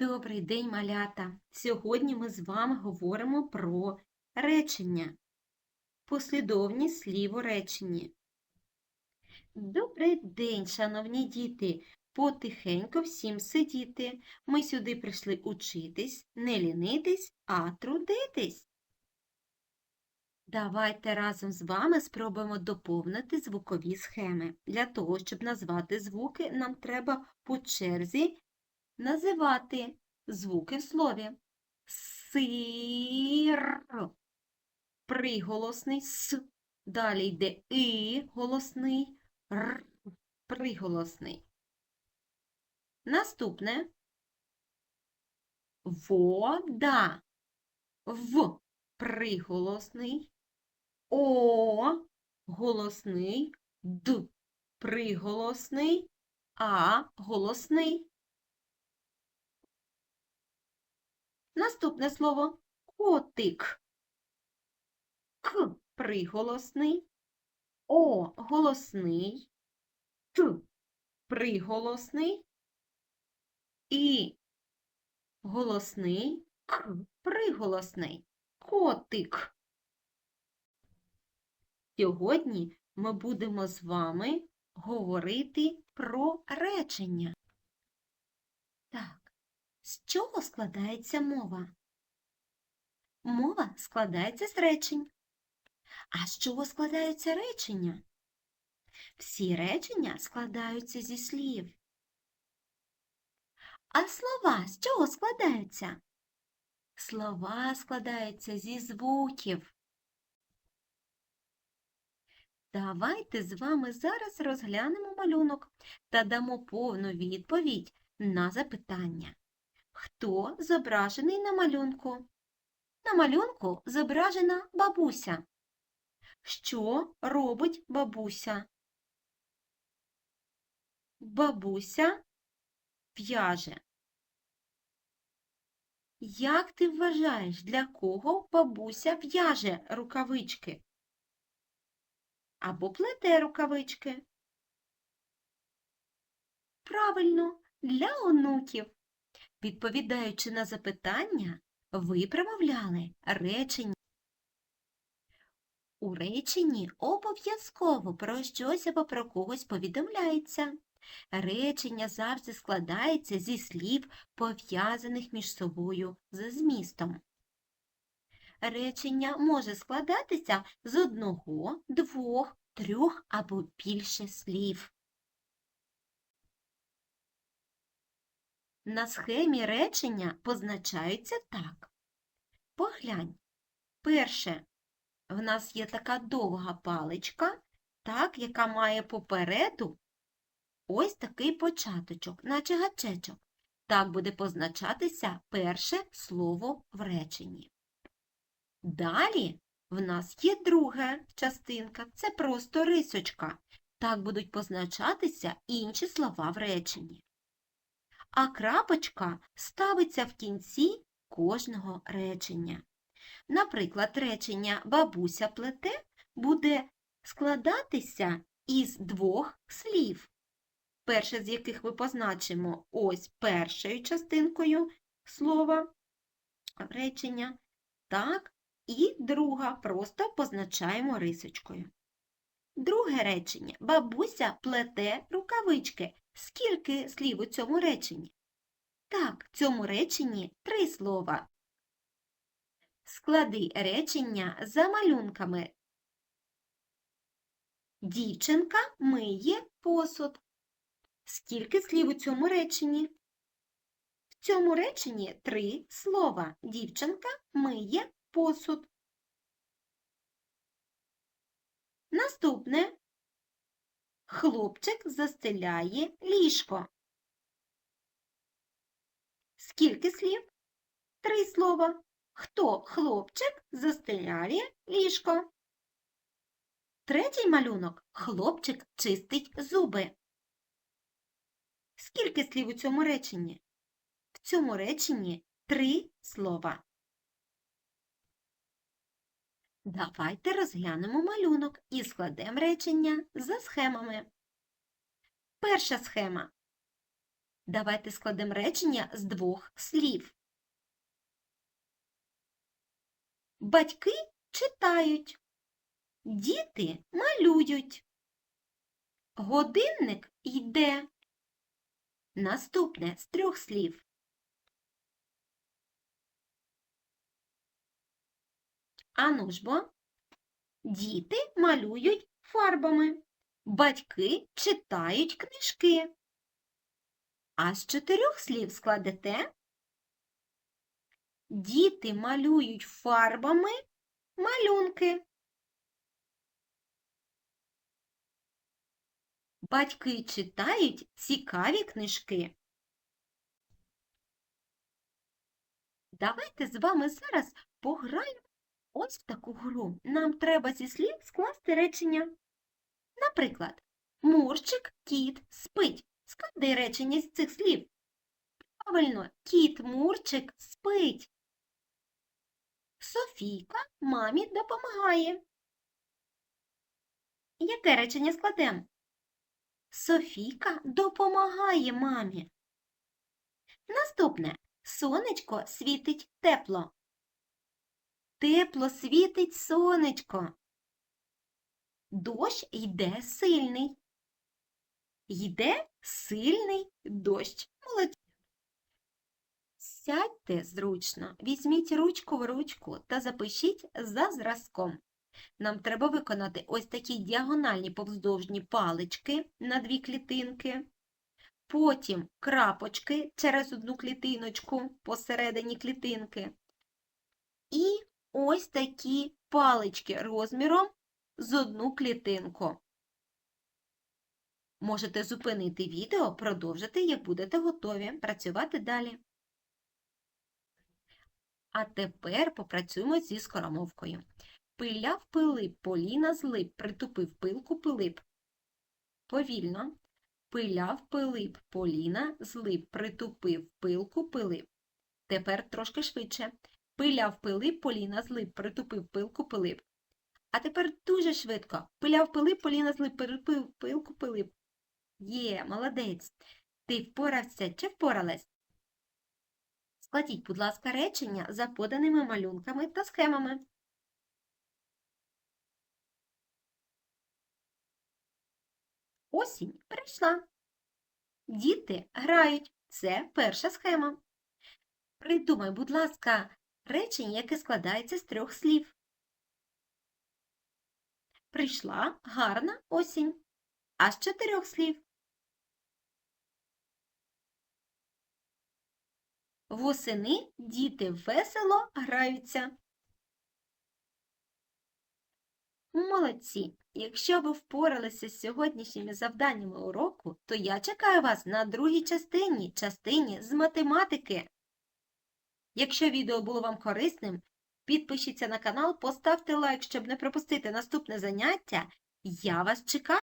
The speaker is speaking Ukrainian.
Добрий день, малята! Сьогодні ми з вами говоримо про речення. Послідовність слів у. Добрий день, шановні діти! Потихеньку всім сидіти. Ми сюди прийшли учитись, не лінитись, а трудитись. Давайте разом з вами спробуємо доповнити звукові схеми. Для того, щоб назвати звуки, нам треба по черзі називати звуки в слові. Сир. Приголосний с. Далі йде і голосний, р приголосний. Наступне вода. В приголосний, о голосний, д приголосний, а голосний. Наступне слово котик. К приголосний, О голосний, Т приголосний і голосний К приголосний. Котик. Сьогодні ми будемо з вами говорити про речення. Так, з чого складається мова? Мова складається з речень. А з чого складаються речення? Всі речення складаються зі слів. А слова з чого складаються? Слова складаються зі звуків. Давайте з вами зараз розглянемо малюнок та дамо повну відповідь на запитання. Хто зображений на малюнку? На малюнку зображена бабуся. Що робить бабуся? Бабуся в'яже. Як ти вважаєш, для кого бабуся в'яже рукавички? Або плете рукавички? Правильно, для онуків. Відповідаючи на запитання, ви промовляли речення. У реченні обов'язково про щось або про когось повідомляється. Речення завжди складається зі слів, пов'язаних між собою за змістом. Речення може складатися з одного, двох, трьох або більше слів. На схемі речення позначаються так. Поглянь. Перше, в нас є така довга паличка, так, яка має попереду ось такий початочок, наче гачечок. Так буде позначатися перше слово в реченні. Далі в нас є друга частинка, це просто рисочка. Так будуть позначатися інші слова в реченні. А крапочка ставиться в кінці кожного речення. Наприклад, речення бабуся плете буде складатися із двох слів, перше з яких ми позначимо ось першою частинкою слова речення, так, і друга просто позначаємо рисочкою. Друге речення бабуся плете рукавички. Скільки слів у цьому реченні? Так, в цьому реченні три слова. Склади речення за малюнками. Дівчинка миє посуд. Скільки слів у цьому реченні? В цьому реченні три слова. Дівчинка миє посуд. Наступне. Хлопчик застеляє ліжко. Скільки слів? Три слова. Хто хлопчик застеляє ліжко? Третій малюнок хлопчик чистить зуби. Скільки слів у цьому реченні? В цьому реченні три слова. Давайте розглянемо малюнок і складемо речення за схемами. Перша схема. Давайте складемо речення з двох слів. Батьки читають, діти малюють. Годинник йде. Наступне з трьох слів. Ану ж бо. Діти малюють фарбами. Батьки читають книжки. А з чотирьох слів складете. Діти малюють фарбами малюнки. Батьки читають цікаві книжки. Давайте з вами зараз пограємо ось в таку гру. Нам треба зі слів скласти речення. Наприклад, Мурчик, кіт, спить. Склади речення з цих слів. Правильно, кіт Мурчик спить. Софійка мамі допомагає. Яке речення складемо? Софійка допомагає мамі. Наступне. Сонечко світить тепло. Тепло світить сонечко. Дощ йде сильний. Йде сильний дощ. Молодці. Сядьте зручно, візьміть ручку в ручку та запишіть за зразком. Нам треба виконати ось такі діагональні повздовжні палички на дві клітинки, потім крапочки через одну клітиночку посередині клітинки. І ось такі палички розміром з одну клітинку. Можете зупинити відео, продовжити, як будете готові працювати далі. А тепер попрацюємо зі скоромовкою. Пиляв Пилип, Поліна злип, притупив пилку Пилип. Повільно. Пиляв Пилип, Поліна злип, притупив пилку Пилип. Тепер трошки швидше. Пиляв Пилип, Поліна злип, притупив пилку Пилип. А тепер дуже швидко. Пиляв Пилип, Поліна злип, притупив пилку Пилип. Є, молодець. Ти впорався чи впоралась? Складіть, будь ласка, речення за поданими малюнками та схемами. Осінь прийшла. Діти грають. Це перша схема. Придумай, будь ласка, речення, яке складається з трьох слів. Прийшла гарна осінь. А з чотирьох слів. Восени діти весело граються. Молодці! Якщо ви впоралися з сьогоднішніми завданнями уроку, то я чекаю вас на другій частині, частині з математики. Якщо відео було вам корисним, підпишіться на канал, поставте лайк, щоб не пропустити наступне заняття. Я вас чекаю!